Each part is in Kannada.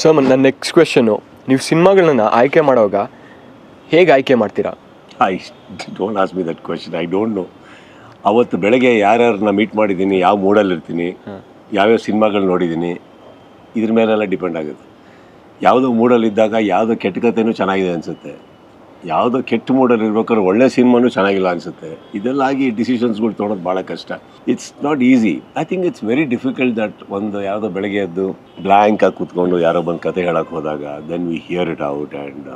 ಸೊ ನನ್ನ ನೆಕ್ಸ್ಟ್ ಕ್ವೆಶನು ನೀವು ಸಿನಿಮಾಗಳನ್ನ ಆಯ್ಕೆ ಮಾಡುವಾಗ ಹೇಗೆ ಆಯ್ಕೆ ಮಾಡ್ತೀರಾ? I don't ask me that question I don't know ಅವತ್ತು ಬೆಳಗ್ಗೆ ಯಾರ್ಯಾರನ್ನ ಮೀಟ್ ಮಾಡಿದ್ದೀನಿ ಯಾವ ಮೂಡಲ್ಲಿರ್ತೀನಿ ಯಾವ್ಯಾವ ಸಿನಿಮಾಗಳು ನೋಡಿದ್ದೀನಿ ಇದ್ರ ಮೇಲೆಲ್ಲ ಡಿಪೆಂಡ್ ಆಗುತ್ತೆ. ಯಾವುದೋ ಮೂಡಲ್ಲಿದ್ದಾಗ ಯಾವುದೋ ಕೆಟ್ಟ ಕಥೆನೂ ಚೆನ್ನಾಗಿದೆ ಅನಿಸುತ್ತೆ. ಯಾವುದೋ ಕೆಟ್ಟ ಮೂಡಲ್ಲಿ ಇರ್ಬೇಕಾದ್ರೆ ಒಳ್ಳೆ ಸಿನಿಮಾನು ಚೆನ್ನಾಗಿಲ್ಲ ಅನಿಸುತ್ತೆ. ಇದೆಲ್ಲ ಆಗಿ ಡಿಸಿಷನ್ಸ್ಗಳು ತೊಗೊಳೋದು ಭಾಳ ಕಷ್ಟ. It's not easy I think it's very difficult that ಒಂದು ಯಾವುದೋ ಬೆಳಗ್ಗೆ ಎದ್ದು ಬ್ಲ್ಯಾಂಕ್ ಆಗಿ ಕೂತ್ಕೊಂಡು ಯಾರೋ ಬಂದು ಕತೆ ಹೇಳಕ್ಕೆ ಹೋದಾಗ then we hear it out and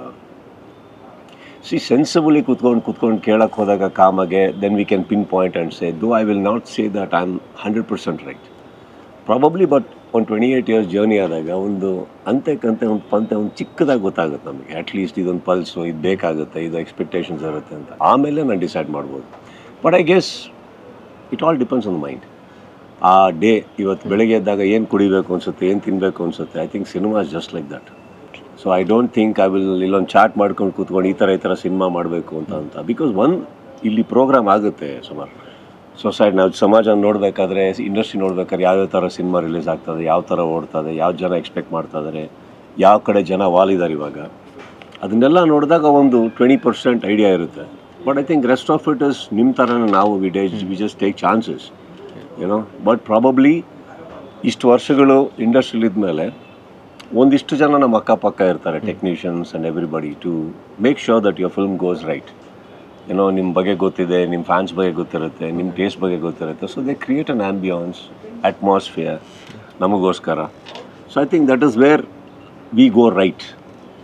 see sensibly ಕುತ್ಕೊಂಡು ಕುತ್ಕೊಂಡು ಕೇಳಕ್ಕೆ ಹೋದಾಗ ಕಾಮಗೆ then we can pin point and say to I will not say that I am hundred percent right probably but ಒಂದು ಟ್ವೆಂಟಿ ಏಯ್ಟ್ ಇಯರ್ಸ್ ಜರ್ನಿ ಆದಾಗ ಒಂದು ಅಂತೆಕಂತೆ ಒಂದು ಪಂತೆ ಒಂದು ಚಿಕ್ಕದಾಗಿ ಗೊತ್ತಾಗುತ್ತೆ ನಮಗೆ. ಅಟ್ಲೀಸ್ಟ್ ಇದೊಂದು ಪಲ್ಸು ಇದು ಬೇಕಾಗುತ್ತೆ, ಇದು ಎಕ್ಸ್ಪೆಕ್ಟೇಷನ್ಸ್ ಇರುತ್ತೆ ಅಂತ. ಆಮೇಲೆ ನಾನು ಡಿಸೈಡ್ ಮಾಡ್ಬೋದು. But I guess it all depends on mind ಆ ಡೇ ಇವತ್ತು ಬೆಳಗ್ಗೆ ಎದ್ದಾಗ ಏನು ಕುಡಿಬೇಕು ಅನ್ಸುತ್ತೆ, ಏನು ತಿನ್ನಬೇಕು ಅನ್ಸುತ್ತೆ I think cinema is just like that so I don't think I will ಇಲ್ಲೊಂದು ಚಾಟ್ ಮಾಡ್ಕೊಂಡು ಕೂತ್ಕೊಂಡು ಈ ಥರ ಈ ಥರ ಸಿನಿಮಾ ಮಾಡಬೇಕು ಅಂತ ಅಂತ. ಬಿಕಾಸ್ ಒನ್ ಇಲ್ಲಿ ಪ್ರೋಗ್ರಾಮ್ ಆಗುತ್ತೆ ಸುಮಾರು. ಸೊಸೈಟಿ ನಾವು ಸಮಾಜ ನೋಡಬೇಕಾದ್ರೆ ಇಂಡಸ್ಟ್ರಿ ನೋಡ್ಬೇಕಾದ್ರೆ ಯಾವ್ಯಾವ ಥರ ಸಿನಿಮಾ ರಿಲೀಸ್ ಆಗ್ತದೆ, ಯಾವ ಥರ ಓಡ್ತದೆ, ಯಾವ ಜನ ಎಕ್ಸ್ಪೆಕ್ಟ್ ಮಾಡ್ತಾ ಇದ್ದಾರೆ ಯಾವ ಕಡೆ ಜನ ವಾಲಿದ್ದಾರೆ ಇವಾಗ. ಅದನ್ನೆಲ್ಲ ನೋಡಿದಾಗ ಒಂದು ಟ್ವೆಂಟಿ ಪರ್ಸೆಂಟ್ ಐಡಿಯಾ ಇರುತ್ತೆ. But I think rest of it is ನಿಮ್ಮ ಥರನೇ ನಾವು we days we just take chances ಏನೋ ಬಟ್ ಪ್ರಾಬಬ್ಲಿ ಇಷ್ಟು ವರ್ಷಗಳು ಇಂಡಸ್ಟ್ರಿಲಿ ಇದ್ಮೇಲೆ ಒಂದಿಷ್ಟು ಜನ ನಮ್ಮ ಅಕ್ಕಪಕ್ಕ ಇರ್ತಾರೆ technicians and everybody to make sure that your film goes right ಏನೋ ನಿಮ್ಮ ಬಗ್ಗೆ ಗೊತ್ತಿದೆ ನಿಮ್ಮ ಫ್ಯಾನ್ಸ್ ಬಗ್ಗೆ ಗೊತ್ತಿರುತ್ತೆ ನಿಮ್ಮ ಟೇಸ್ಟ್ ಬಗ್ಗೆ ಗೊತ್ತಿರುತ್ತೆ. So they create an ambience atmosphere ನಮಗೋಸ್ಕರ. So I think that is where we go right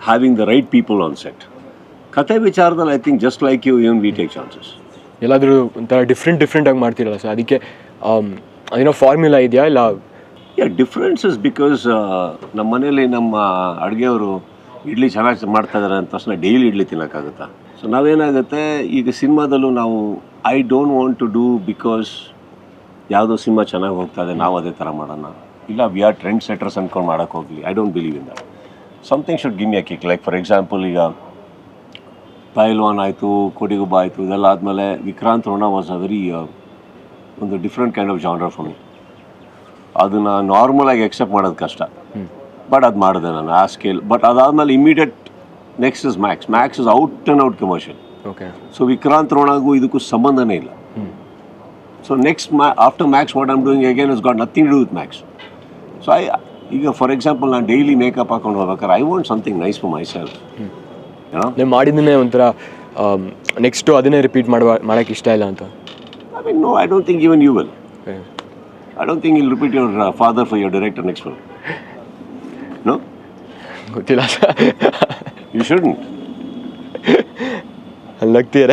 having the right people on set ಕತೆ ವಿಚಾರದಲ್ಲಿ I think just like you even we take chances ಎಲ್ಲಾದರೂ ಒಂಥರ ಡಿಫ್ರೆಂಟ್ ಡಿಫ್ರೆಂಟಾಗಿ ಮಾಡ್ತೀರಲ್ಲ ಸರ್ ಅದಕ್ಕೆ ಅದೇನೋ ಫಾರ್ಮ್ಯುಲಾ ಇದೆಯಾ ಇಲ್ಲ? ಯಾ ಡಿಫ್ರೆನ್ಸ್ ಇಸ್ ಬಿಕಾಸ್ ನಮ್ಮ ಮನೇಲಿ ನಮ್ಮ ಅಡುಗೆಯವರು ಇಡ್ಲಿ ಚೆನ್ನಾಗಿ ಮಾಡ್ತಾ ಇದ್ದಾರೆ ತಕ್ಷಣ ಡೈಲಿ ಇಡ್ಲಿ ತಿನ್ನೋಕ್ಕಾಗುತ್ತಾ? ಸೊ ನಾವೇನಾಗುತ್ತೆ, ಈಗ ಸಿನಿಮಾದಲ್ಲೂ ನಾವು I don't want to do because ಯಾವುದೋ ಸಿನಿಮಾ ಚೆನ್ನಾಗಿ ಹೋಗ್ತಾ ಇದೆ, ನಾವು ಅದೇ ಥರ ಮಾಡೋಣ. ಇಲ್ಲ ವಿ ಆರ್ ಟ್ರೆಂಡ್ ಸೆಟರ್ಸ್ ಅಂದ್ಕೊಂಡು ಮಾಡೋಕ್ಕೆ ಹೋಗಲಿ I don't believe in that something should give kick like for example ಈಗ ಪೈಲ್ವಾನ್ ಆಯಿತು ಕೋಟಿಗುಬ್ಬ ಆಯಿತು, ಇದೆಲ್ಲ ಆದಮೇಲೆ Vikrant Rona was a very ಒಂದು different kind of genre for me ಅದನ್ನು ನಾರ್ಮಲಾಗಿ ಎಕ್ಸೆಪ್ಟ್ ಮಾಡೋದು ಕಷ್ಟ. ಬಟ್ ಅದು ಮಾಡಿದೆ ನಾನು ಆ ಸ್ಕೇಲ್ ಬಟ್ ಅದಾದಮೇಲೆ immediate next is Max Max is out and out commercial okay so Vikrant ರೋಣಗೂ ಇದಕ್ಕೂ ಸಂಬಂಧನೇ ಇಲ್ಲ. ಸೊ ನೆಕ್ಸ್ಟ್ ಮ್ಯಾ after Max what am doing again is got nothing do with Max so I ಈಗ ಫಾರ್ ಎಕ್ಸಾಂಪಲ್ ನಾನು ಡೈಲಿ ಮೇಕಪ್ ಹಾಕೊಂಡು ಹೋಗ್ಬೇಕಾದ್ರೆ I want something nice for myself ಏನೋ ನೀವು ಮಾಡಿದ್ದನ್ನೇ ಒಂಥರ ನೆಕ್ಸ್ಟು ಅದನ್ನೇ ರಿಪೀಟ್ ಮಾಡುವ ಮಾಡೋಕ್ಕೆ ಇಷ್ಟ ಇಲ್ಲ ಅಂತ. I mean no I don't think even you will I don't think I'll repeat your father for your director next film. No? ಗೊತ್ತಿಲ್ಲ ಸರ್ You shouldn't. ಅಲ್ಲಿ ನಗ್ತೀರ